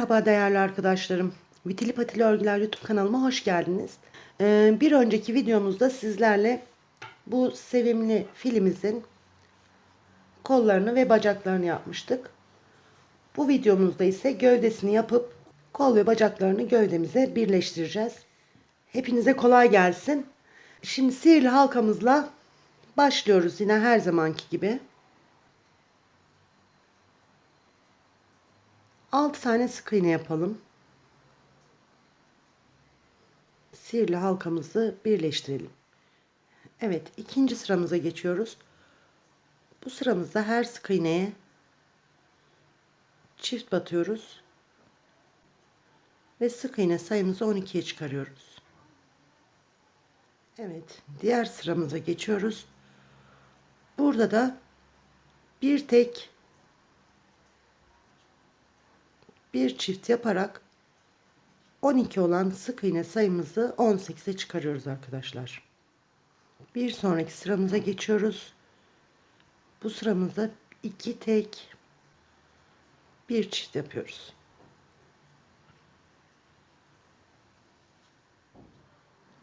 Merhaba değerli arkadaşlarım. Vitili Patili Örgüler YouTube kanalıma hoş geldiniz. Ee, bir önceki videomuzda sizlerle bu sevimli filimizin kollarını ve bacaklarını yapmıştık. Bu videomuzda ise gövdesini yapıp kol ve bacaklarını gövdemize birleştireceğiz. Hepinize kolay gelsin. Şimdi sihirli halkamızla başlıyoruz yine her zamanki gibi. 6 tane sık iğne yapalım. Sihirli halkamızı birleştirelim. Evet, ikinci sıramıza geçiyoruz. Bu sıramızda her sık iğneye çift batıyoruz. Ve sık iğne sayımızı 12'ye çıkarıyoruz. Evet, diğer sıramıza geçiyoruz. Burada da bir tek bir çift yaparak 12 olan sık iğne sayımızı 18'e çıkarıyoruz arkadaşlar. Bir sonraki sıramıza geçiyoruz. Bu sıramızda iki tek bir çift yapıyoruz.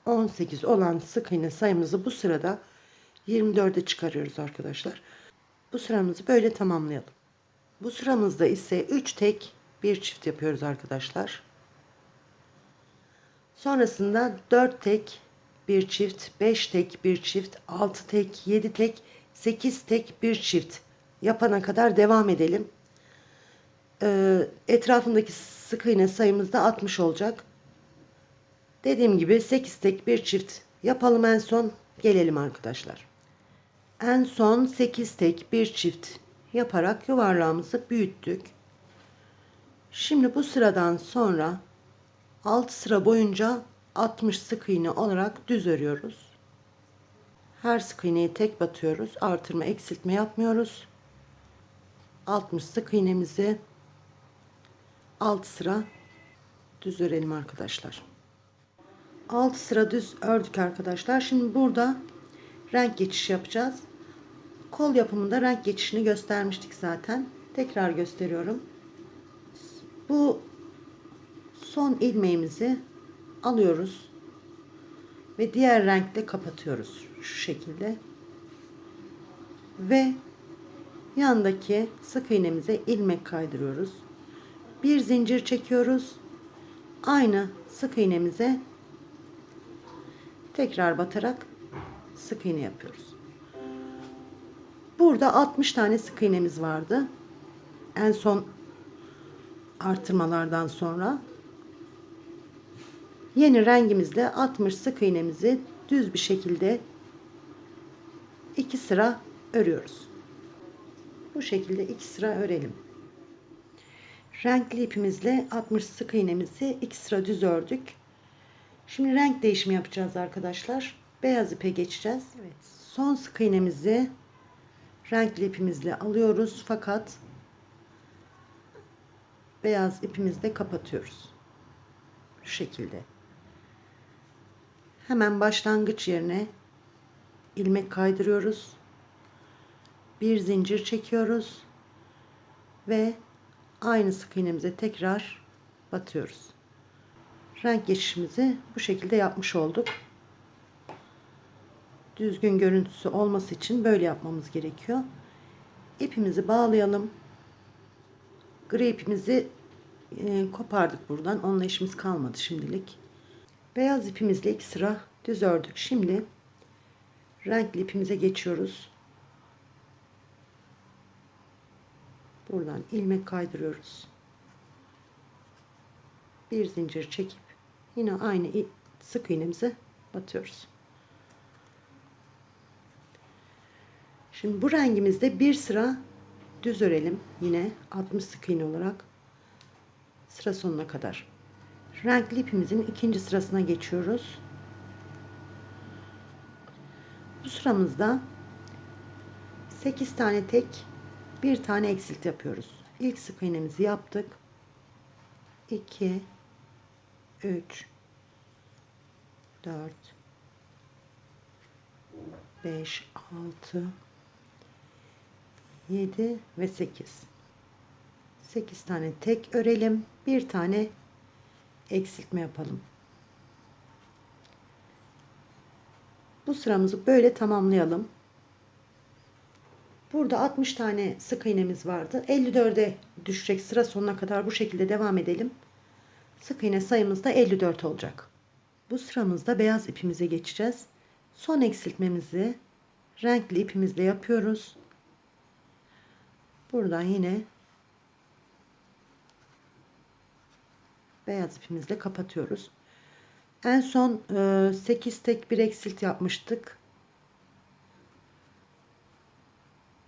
On sekiz olan sık iğne sayımızı bu sırada 24'e çıkarıyoruz arkadaşlar. Bu sıramızı böyle tamamlayalım. Bu sıramızda ise 3 tek bir çift yapıyoruz arkadaşlar. Sonrasında 4 tek bir çift, 5 tek bir çift, 6 tek, 7 tek, 8 tek bir çift yapana kadar devam edelim. Ee, etrafındaki sık iğne sayımız da 60 olacak. Dediğim gibi 8 tek bir çift yapalım en son gelelim arkadaşlar. En son 8 tek bir çift yaparak yuvarlağımızı büyüttük. Şimdi bu sıradan sonra 6 sıra boyunca 60 sık iğne olarak düz örüyoruz. Her sık iğneyi tek batıyoruz. Artırma eksiltme yapmıyoruz. 60 sık iğnemizi 6 sıra düz örelim arkadaşlar. 6 sıra düz ördük arkadaşlar. Şimdi burada renk geçişi yapacağız. Kol yapımında renk geçişini göstermiştik zaten. Tekrar gösteriyorum. Bu son ilmeğimizi alıyoruz ve diğer renkle kapatıyoruz şu şekilde. Ve yandaki sık iğnemize ilmek kaydırıyoruz. Bir zincir çekiyoruz. Aynı sık iğnemize tekrar batarak sık iğne yapıyoruz. Burada 60 tane sık iğnemiz vardı. En son artırmalardan sonra yeni rengimizle 60 sık iğnemizi düz bir şekilde iki sıra örüyoruz. Bu şekilde iki sıra örelim. Renkli ipimizle 60 sık iğnemizi iki sıra düz ördük. Şimdi renk değişimi yapacağız arkadaşlar. Beyaz ipe geçeceğiz. Evet. Son sık iğnemizi renkli ipimizle alıyoruz fakat beyaz ipimizle kapatıyoruz. Şu şekilde. Hemen başlangıç yerine ilmek kaydırıyoruz. Bir zincir çekiyoruz ve aynı sık iğnemize tekrar batıyoruz. Renk geçişimizi bu şekilde yapmış olduk. Düzgün görüntüsü olması için böyle yapmamız gerekiyor. İpimizi bağlayalım. Gri ipimizi e, kopardık buradan. Onunla işimiz kalmadı şimdilik. Beyaz ipimizle iki sıra düz ördük. Şimdi renkli ipimize geçiyoruz. Buradan ilmek kaydırıyoruz. Bir zincir çekip yine aynı sık iğnemize batıyoruz. Şimdi bu rengimizde bir sıra düz örelim. Yine 60 sık iğne olarak sıra sonuna kadar. Renkli ipimizin ikinci sırasına geçiyoruz. Bu sıramızda 8 tane tek, bir tane eksilt yapıyoruz. İlk sık iğnemizi yaptık. 2 3 4 5 6 7 ve 8 8 tane tek örelim. Bir tane eksiltme yapalım. Bu sıramızı böyle tamamlayalım. Burada 60 tane sık iğnemiz vardı. 54'e düşecek sıra sonuna kadar bu şekilde devam edelim. Sık iğne sayımız da 54 olacak. Bu sıramızda beyaz ipimize geçeceğiz. Son eksiltmemizi renkli ipimizle yapıyoruz. Buradan yine beyaz ipimizle kapatıyoruz. En son 8 tek bir eksilt yapmıştık.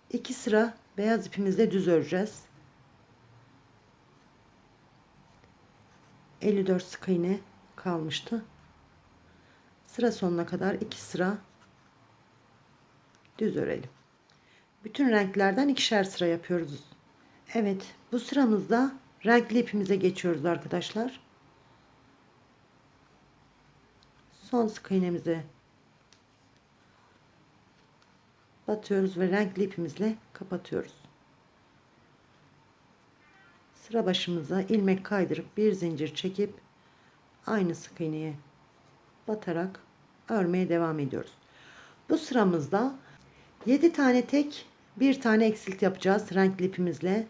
2 sıra beyaz ipimizle düz öreceğiz. 54 sık iğne kalmıştı. Sıra sonuna kadar 2 sıra düz örelim. Bütün renklerden ikişer sıra yapıyoruz. Evet, bu sıramızda renkli ipimize geçiyoruz arkadaşlar. Son sık iğnemize batıyoruz ve renkli ipimizle kapatıyoruz. Sıra başımıza ilmek kaydırıp bir zincir çekip aynı sık iğneye batarak örmeye devam ediyoruz. Bu sıramızda 7 tane tek bir tane eksilt yapacağız renkli ipimizle.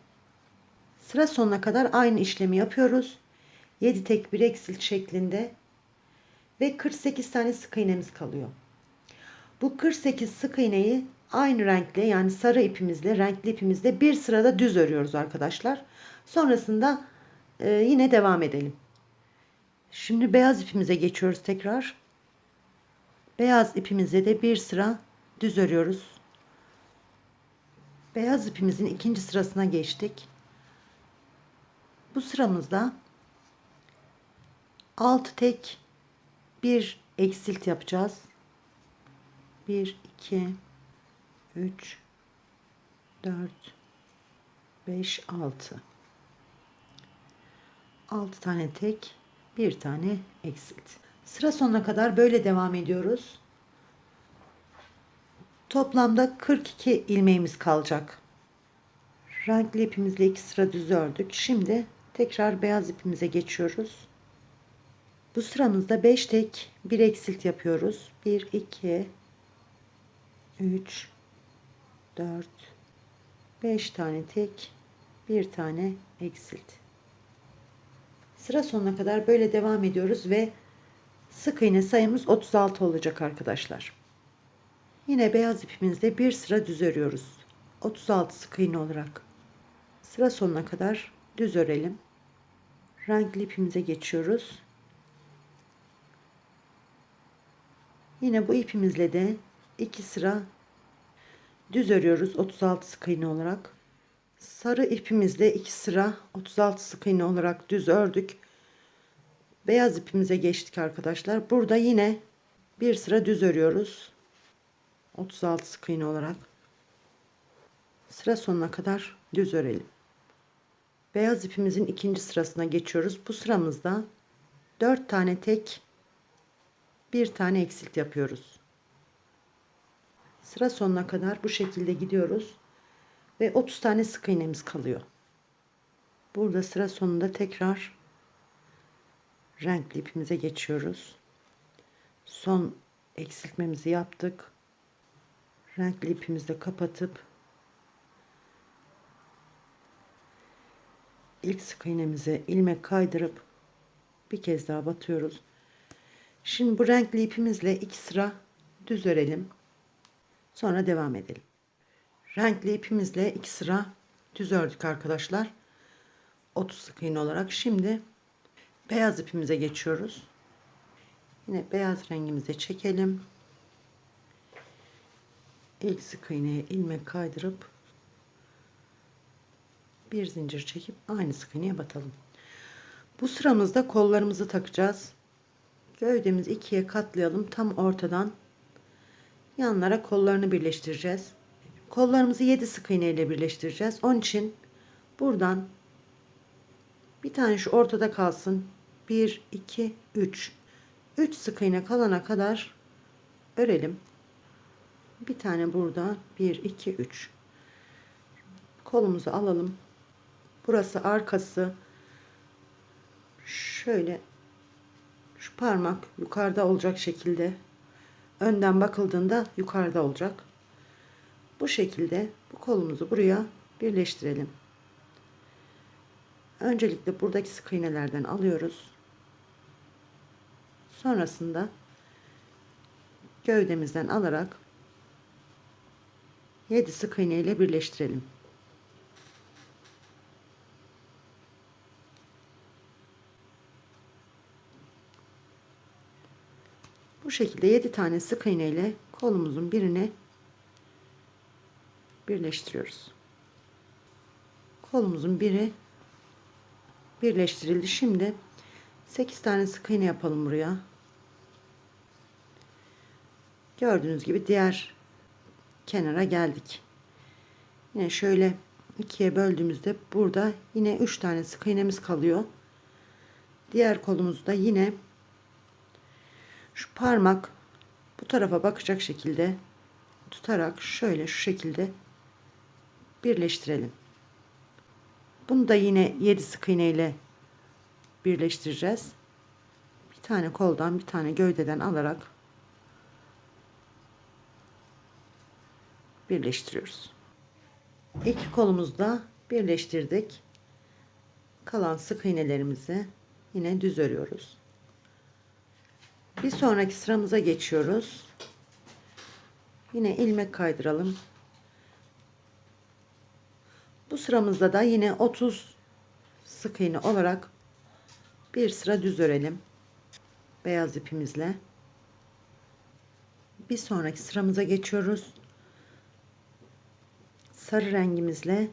Sıra sonuna kadar aynı işlemi yapıyoruz. 7 tek bir eksilt şeklinde ve 48 tane sık iğnemiz kalıyor. Bu 48 sık iğneyi aynı renkle yani sarı ipimizle renkli ipimizle bir sırada düz örüyoruz arkadaşlar. Sonrasında e, yine devam edelim. Şimdi beyaz ipimize geçiyoruz tekrar. Beyaz ipimize de bir sıra düz örüyoruz. Beyaz ipimizin ikinci sırasına geçtik. Bu sıramızda 6 tek bir eksilt yapacağız. 1 2 3 4 5 6 6 tane tek bir tane eksilt. Sıra sonuna kadar böyle devam ediyoruz. Toplamda 42 ilmeğimiz kalacak. Renkli ipimizle iki sıra düz ördük. Şimdi tekrar beyaz ipimize geçiyoruz. Bu sıramızda 5 tek bir eksilt yapıyoruz. 1 2 3 4 5 tane tek bir tane eksilt. Sıra sonuna kadar böyle devam ediyoruz ve sık iğne sayımız 36 olacak arkadaşlar. Yine beyaz ipimizle bir sıra düz örüyoruz. 36 sık iğne olarak. Sıra sonuna kadar düz örelim. Renkli ipimize geçiyoruz. Yine bu ipimizle de iki sıra düz örüyoruz 36 sık iğne olarak. Sarı ipimizle iki sıra 36 sık iğne olarak düz ördük. Beyaz ipimize geçtik arkadaşlar. Burada yine bir sıra düz örüyoruz. 36 sık iğne olarak. Sıra sonuna kadar düz örelim. Beyaz ipimizin ikinci sırasına geçiyoruz. Bu sıramızda 4 tane tek bir tane eksilt yapıyoruz. Sıra sonuna kadar bu şekilde gidiyoruz. Ve 30 tane sık iğnemiz kalıyor. Burada sıra sonunda tekrar renkli ipimize geçiyoruz. Son eksiltmemizi yaptık. Renkli ipimizle kapatıp ilk sık iğnemize ilmek kaydırıp bir kez daha batıyoruz. Şimdi bu renkli ipimizle iki sıra düz örelim. Sonra devam edelim. Renkli ipimizle iki sıra düz ördük arkadaşlar. 30 sık iğne olarak. Şimdi beyaz ipimize geçiyoruz. Yine beyaz rengimize çekelim. İlk sık iğneye ilmek kaydırıp bir zincir çekip aynı sık iğneye batalım. Bu sıramızda kollarımızı takacağız. Gövdemizi ikiye katlayalım. Tam ortadan yanlara kollarını birleştireceğiz. Kollarımızı 7 sık iğne ile birleştireceğiz. Onun için buradan bir tane şu ortada kalsın. 1 2 3 3 sık iğne kalana kadar örelim. Bir tane burada 1 2 3 kolumuzu alalım. burası arkası. Şöyle şu parmak yukarıda olacak şekilde önden bakıldığında yukarıda olacak. Bu şekilde bu kolumuzu buraya birleştirelim. Öncelikle buradaki sık iğnelerden alıyoruz. Sonrasında gövdemizden alarak 7 sık iğne ile birleştirelim. Bu şekilde 7 tane sık iğne ile kolumuzun birini birleştiriyoruz. Kolumuzun biri birleştirildi. Şimdi 8 tane sık iğne yapalım buraya. Gördüğünüz gibi diğer kenara geldik. Yine şöyle ikiye böldüğümüzde burada yine 3 tane sık iğnemiz kalıyor. Diğer kolumuzda yine şu parmak bu tarafa bakacak şekilde tutarak şöyle şu şekilde birleştirelim. Bunu da yine 7 sık iğne ile birleştireceğiz. Bir tane koldan bir tane gövdeden alarak birleştiriyoruz. İki kolumuzda birleştirdik. Kalan sık iğnelerimizi yine düz örüyoruz. Bir sonraki sıramıza geçiyoruz. Yine ilmek kaydıralım. Bu sıramızda da yine 30 sık iğne olarak bir sıra düz örelim. Beyaz ipimizle. Bir sonraki sıramıza geçiyoruz. Sarı rengimizle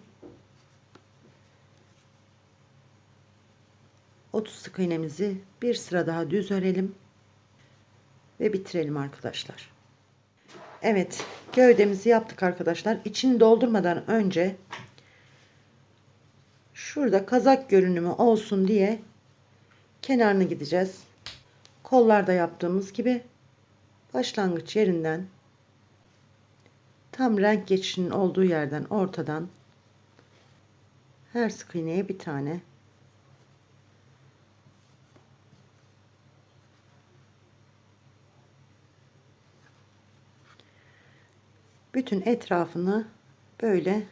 30 sık iğnemizi bir sıra daha düz örelim ve bitirelim arkadaşlar. Evet, gövdemizi yaptık arkadaşlar. İçini doldurmadan önce şurada kazak görünümü olsun diye kenarını gideceğiz. Kollarda yaptığımız gibi başlangıç yerinden tam renk geçişinin olduğu yerden ortadan her sık iğneye bir tane bütün etrafını böyle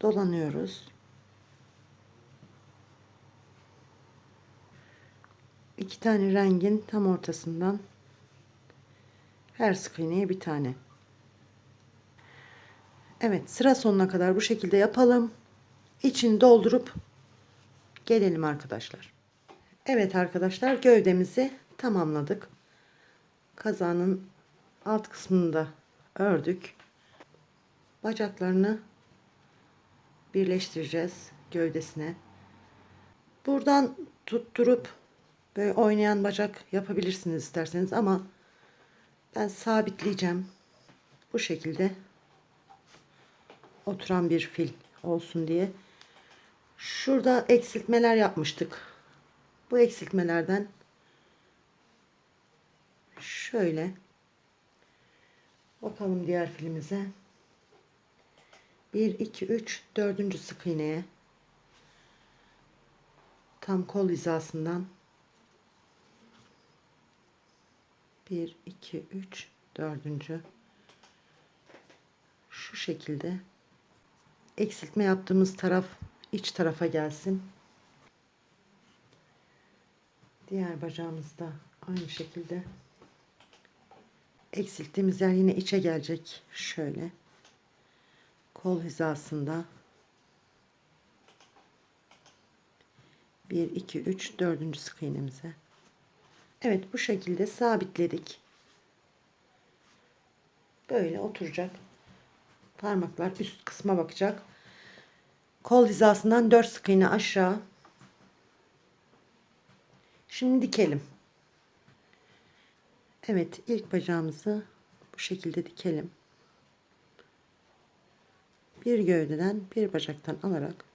dolanıyoruz. İki tane rengin tam ortasından her sık iğneye bir tane. Evet sıra sonuna kadar bu şekilde yapalım. İçini doldurup gelelim arkadaşlar. Evet arkadaşlar gövdemizi tamamladık. Kazanın alt kısmını da ördük. Bacaklarını birleştireceğiz gövdesine. Buradan tutturup böyle oynayan bacak yapabilirsiniz isterseniz ama ben sabitleyeceğim. Bu şekilde oturan bir fil olsun diye. Şurada eksiltmeler yapmıştık. Bu eksiltmelerden şöyle bakalım diğer filimize. 1 2 3 4. sık iğneye tam kol hizasından 1 2 3 4. şu şekilde eksiltme yaptığımız taraf iç tarafa gelsin. Diğer bacağımız da aynı şekilde eksilttiğimiz yer yine içe gelecek. Şöyle kol hizasında 1 2 3 4. sık iğnemize Evet bu şekilde sabitledik. Böyle oturacak. Parmaklar üst kısma bakacak. Kol hizasından 4 sık iğne aşağı. Şimdi dikelim. Evet ilk bacağımızı bu şekilde dikelim. Bir gövdeden bir bacaktan alarak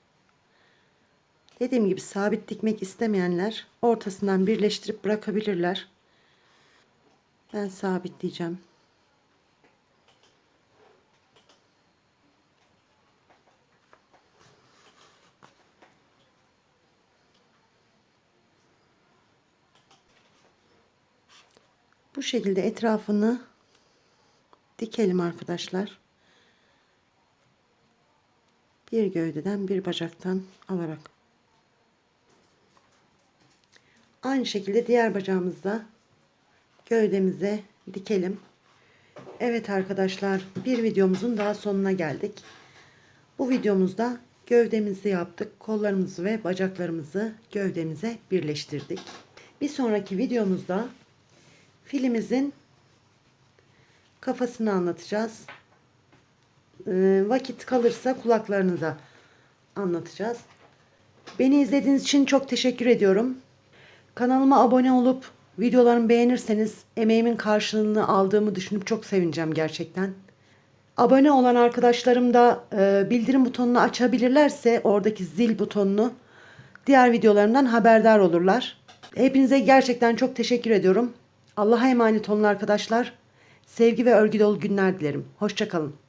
Dediğim gibi sabit dikmek istemeyenler ortasından birleştirip bırakabilirler. Ben sabitleyeceğim. Bu şekilde etrafını dikelim arkadaşlar. Bir gövdeden bir bacaktan alarak Aynı şekilde diğer bacağımızda gövdemize dikelim. Evet arkadaşlar bir videomuzun daha sonuna geldik. Bu videomuzda gövdemizi yaptık. Kollarımızı ve bacaklarımızı gövdemize birleştirdik. Bir sonraki videomuzda filimizin kafasını anlatacağız. Ee, vakit kalırsa kulaklarını da anlatacağız. Beni izlediğiniz için çok teşekkür ediyorum. Kanalıma abone olup videolarımı beğenirseniz emeğimin karşılığını aldığımı düşünüp çok sevineceğim gerçekten. Abone olan arkadaşlarım da e, bildirim butonunu açabilirlerse oradaki zil butonunu diğer videolarımdan haberdar olurlar. Hepinize gerçekten çok teşekkür ediyorum. Allah'a emanet olun arkadaşlar. Sevgi ve örgü dolu günler dilerim. Hoşçakalın.